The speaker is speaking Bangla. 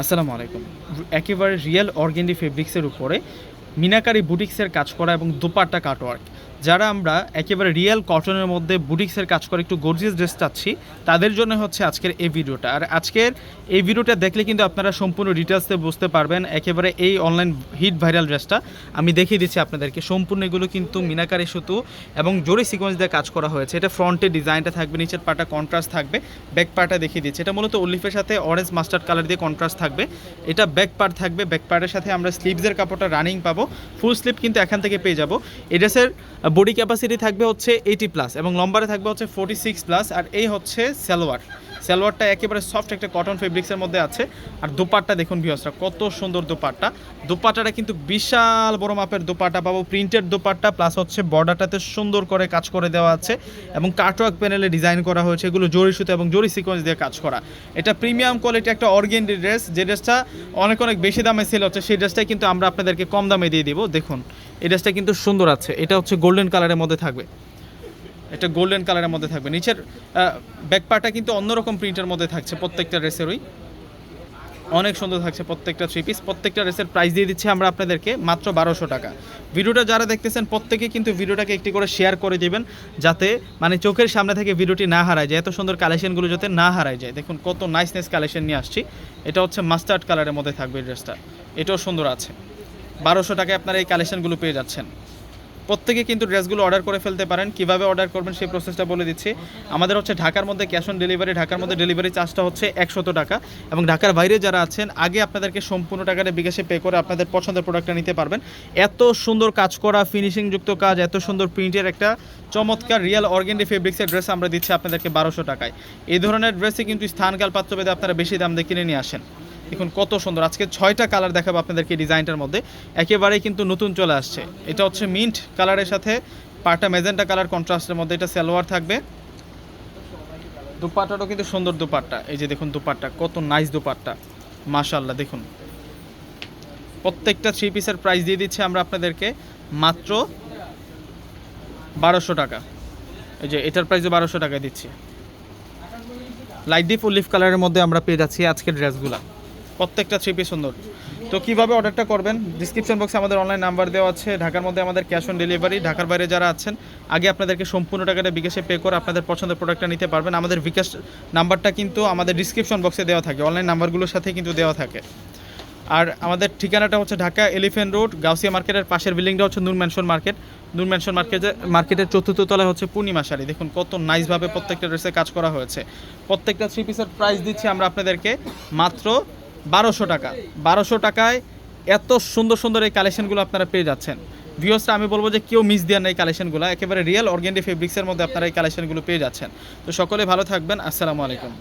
আসসালামু আলাইকুম। একেবারে রিয়েল অর্গেন্ডি ফেব্রিক্সের উপরে মিনাকারি বুটিক্সের কাজ করা এবং দোপাট্টা কাটওয়ার্ক যারা আমরা একেবারে রিয়েল কটনের মধ্যে বুটিক্সের কাজ করে, একটু গর্জিয়াস ড্রেস চাচ্ছি, তাদের জন্য হচ্ছে আজকের এই ভিডিওটা আর আজকের এই ভিডিওটা দেখলে কিন্তু আপনারা সম্পূর্ণ ডিটেলসে বুঝতে পারবেন একেবারে এই অনলাইন হিট ভাইরাল ড্রেসটা আমি দেখিয়ে দিচ্ছি আপনাদেরকে, সম্পূর্ণ এগুলো কিন্তু মিনাকারি সুতো এবং জোরে সিকোয়েন্স দিয়ে কাজ করা হয়েছে। এটা ফ্রন্টের ডিজাইনটা থাকবে, নিচের পাটা কন্ট্রাস্ট থাকবে ব্যাক পার্টটা দেখিয়ে দিচ্ছি। এটা মূলত উল্লিফের সাথে অরেঞ্জ মাস্টার্ড কালার দিয়ে কন্ট্রাস্ট থাকবে। এটা ব্যাক পার্ট থাকবে ব্যাক পার্টের সাথে আমরা স্লিভসের কাপড়টা রানিং পাবো। ফুল স্লিভ কিন্তু এখান থেকে পেয়ে যাব। এই ড্রেসের বডি ক্যাপাসিটি থাকবে হচ্ছে এইটি প্লাস এবং লম্বারে থাকবে হচ্ছে ফোর্টি সিক্স প্লাস আর এই হচ্ছে সালোয়ার। সালোয়ারটা একেবারে সফট একটা কটন ফেব্রিক্সের মধ্যে আছে। আর দোপাট্টা দেখুন ভিউসরা কত সুন্দর দোপাট্টা। দোপাট্টাটা কিন্তু বিশাল বড় মাপের দোপাট্টা পাবো প্রিন্টেড দোপাট্টা প্লাস হচ্ছে বর্ডারটাতে সুন্দর করে কাজ করে দেওয়া আছে এবং কাটওয়ার্ক প্যানেলে ডিজাইন করা হয়েছে, এগুলো জরি সুতো এবং জরি সিকোয়েন্স দিয়ে কাজ করা। এটা প্রিমিয়াম কোয়ালিটি একটা অর্গেন্ডি ড্রেস যে ড্রেসটা অনেক অনেক বেশি দামে সেল হচ্ছে, সেই ড্রেসটাই কিন্তু আমরা আপনাদেরকে কম দামে দিয়ে দিব। দেখুন, এই ড্রেসটা কিন্তু সুন্দর আছে, এটা হচ্ছে গোল্ডেন কালারের মধ্যে থাকবে। এটা গোল্ডেন কালারের মধ্যে থাকবে। নিচের ব্যাক পার্টটা কিন্তু অন্যরকম প্রিন্টের মধ্যে থাকছে প্রত্যেকটা ড্রেসেরই অনেক সুন্দর থাকছে প্রত্যেকটা থ্রি পিস প্রত্যেকটা ড্রেসের প্রাইস দিয়ে দিচ্ছি আমরা আপনাদেরকে মাত্র বারোশো টাকা। ভিডিওটা যারা দেখতেছেন, প্রত্যেকে কিন্তু ভিডিওটাকে একটি করে শেয়ার করে দিবেন, যাতে মানে চোখের সামনে থেকে ভিডিওটি না হারায় যায়, এত সুন্দর কালেকশনগুলো যাতে না হারায় যায়। দেখুন, কত নাইস নাইস কালেকশন নিয়ে আসছি। এটা হচ্ছে মাস্টার্ড কালারের মধ্যে থাকবে ড্রেসটা এটাও সুন্দর আছে। বারোশো টাকায় আপনারা এই কালেকশনগুলো পেয়ে যাচ্ছেন। প্রত্যেকে কিন্তু ড্রেসগুলো অর্ডার করে ফেলতে পারেন। কীভাবে অর্ডার করবেন সেই প্রসেসটা বলে দিচ্ছি। আমাদের হচ্ছে ঢাকার মধ্যে ক্যাশ অন ডেলিভারি ঢাকার মধ্যে ডেলিভারি চার্জটা হচ্ছে একশত টাকা এবং ঢাকার বাইরে যারা আছেন, আগে আপনাদেরকে সম্পূর্ণ টাকাটা বিকাশে পে করে আপনাদের পছন্দের প্রোডাক্টটা নিতে পারবেন। এত সুন্দর কাজ করা ফিনিশিং যুক্ত কাজ, এত সুন্দর প্রিন্টের একটা চমৎকার রিয়েল অর্গেন্ডি ফেব্রিক্সের ড্রেস আমরা দিচ্ছি আপনাদেরকে বারোশো টাকায়। এই ধরনের ড্রেসে কিন্তু স্থানকাল পাত্রভেদে আপনারা বেশি দাম দিয়ে কিনে নিয়ে আসেন। দেখুন কত সুন্দর। আজকে ছয়টা কালার দেখাবো আপনাদেরকে ডিজাইনটার মধ্যে। একেবারেই কিন্তু নতুন চলে আসছে। এটা হচ্ছে মিন্ট কালারের সাথে, পাটা মেজেন্টা কালার কন্ট্রাস্টের মধ্যে এটা সালোয়ার থাকবে। দুপাট্টাটাও কিন্তু সুন্দর দুপাট্টা। এই যে দেখুন দুপাট্টা, কত নাইস দুপাট্টা। মাশাল্লাহ দেখুন। প্রত্যেকটা থ্রি পিসের প্রাইস দিয়ে দিচ্ছি আমরা আপনাদেরকে। মাত্র বারোশো টাকা। এই যে এটার প্রাইসও বারোশো টাকা দিচ্ছি। লাইট ডিপ লিফ কালারের মধ্যে আমরা পেয়ে যাচ্ছি আজকের ড্রেসগুলা প্রত্যেকটা থ্রি পিস সুন্দর। তো কীভাবে অর্ডারটা করবেন? ডিসক্রিপশন বক্সে আমাদের অনলাইন নাম্বার দেওয়া আছে। ঢাকার মধ্যে আমাদের ক্যাশ অন ডেলিভারি ঢাকার বাইরে যারা আছেন, আগে আপনাদেরকে সম্পূর্ণ টাকাটা বিকাশে পে করে আপনাদের পছন্দের প্রোডাক্টটা নিতে পারবেন। আমাদের বিকাশ নাম্বারটা কিন্তু আমাদের ডিসক্রিপশন বক্সে দেওয়া থাকে। অনলাইন নাম্বারগুলোর সাথে কিন্তু দেওয়া থাকে। আর আমাদের ঠিকানাটা হচ্ছে ঢাকা এলিফেন্ট রোড গাউসিয়া মার্কেটের পাশের বিল্ডিংটা হচ্ছে Noor mansion market Noor mansion মার্কেটে মার্কেটের চতুর্থ তলায় হচ্ছে পূর্ণিমা শাড়ি। দেখুন, কত নাইসভাবে প্রত্যেকটা ড্রেসে কাজ করা হয়েছে। প্রত্যেকটা থ্রি পিসের প্রাইস দিচ্ছি আমরা আপনাদেরকে। মাত্র বারোশো টাকা। বারোশো টাকায় এত সুন্দর সুন্দর এই কালেকশনগুলো আপনারা পেয়ে যাচ্ছেন। ভিওসটা আমি বলব যে কেউ মিস দেন এই কালেকশনগুলো একেবারে রিয়েল অর্গেন্ডি ফেব্রিক্সের মধ্যে আপনারা এই কালেকশনগুলো পেয়ে যাচ্ছেন। তো সকলে ভালো থাকবেন। আসসালামু আলাইকুম।